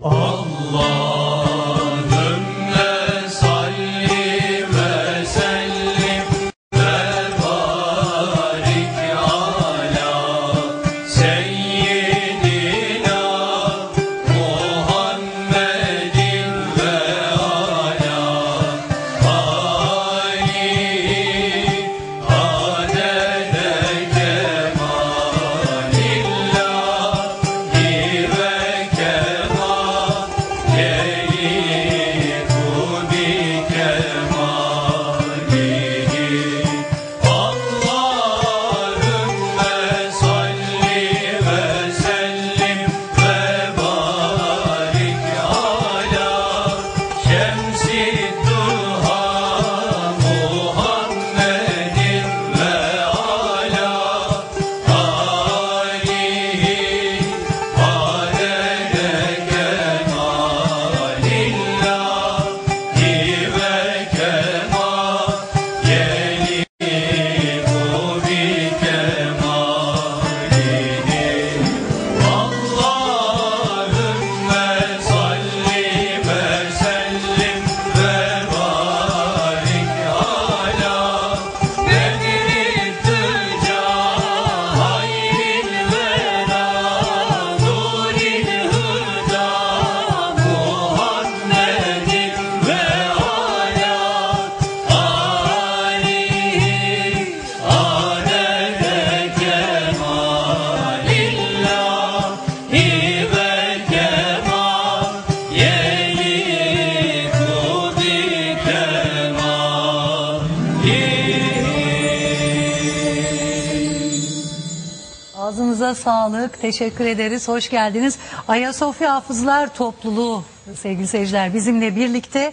Oh. Ağzınıza sağlık. Teşekkür ederiz. Hoş geldiniz. Ayasofya Hafızlar Topluluğu sevgili seyirciler bizimle birlikte.